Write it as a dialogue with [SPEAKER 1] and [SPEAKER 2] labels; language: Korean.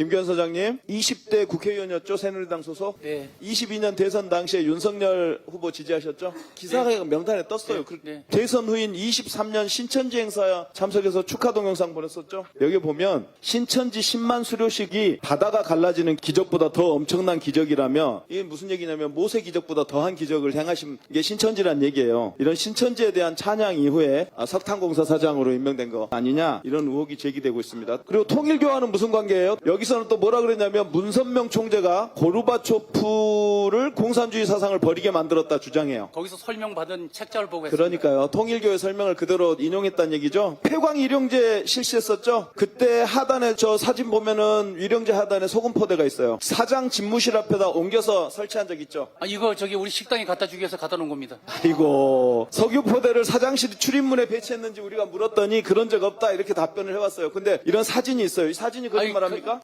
[SPEAKER 1] 김기현 사장님, 20대 국회의원이었죠? 새누리당 소속?
[SPEAKER 2] 네.
[SPEAKER 1] 22년 대선 당시에 윤석열 후보 지지하셨죠? 기사가 명단에 떴어요. 그
[SPEAKER 2] 네.
[SPEAKER 1] 대선 후인 23년 신천지 행사 참석해서 축하 동영상 보냈었죠? 여기 보면 신천지 10만 수료식이 바다가 갈라지는 기적보다 더 엄청난 기적이라며 이게 무슨 얘기냐면 모세 기적보다 더한 기적을 행하신 게 신천지란 얘기예요. 이런 신천지에 대한 찬양 이후에 아, 석탄공사 사장으로 임명된 거 아니냐 이런 의혹이 제기되고 있습니다. 그리고 통일교와는 무슨 관계예요? 여기서 는 또 뭐라 그랬냐면 문선명 총재가 고르바초프를 공산주의 사상을 버리게 만들었다 주장해요.
[SPEAKER 2] 거기서 설명받은 책자를 보고 했습니다.
[SPEAKER 1] 그러니까요. 통일교의 설명을 그대로 인용했다는 얘기죠. 폐광 일용제 실시했었죠. 그때 하단에 저 사진 보면은 일용제 하단에 소금 포대가 있어요. 사장 집무실 앞에다 옮겨서 설치한 적 있죠.
[SPEAKER 2] 아, 이거 저기 우리 식당에 갖다 주기 위해서 갖다 놓은 겁니다.
[SPEAKER 1] 아이고 석유 포대를 사장실 출입문에 배치했는지 우리가 물었더니 그런 적 없다 이렇게 답변을 해왔어요. 근데 이런 사진이 있어요. 이 사진이
[SPEAKER 2] 아니,
[SPEAKER 1] 거짓말합니까?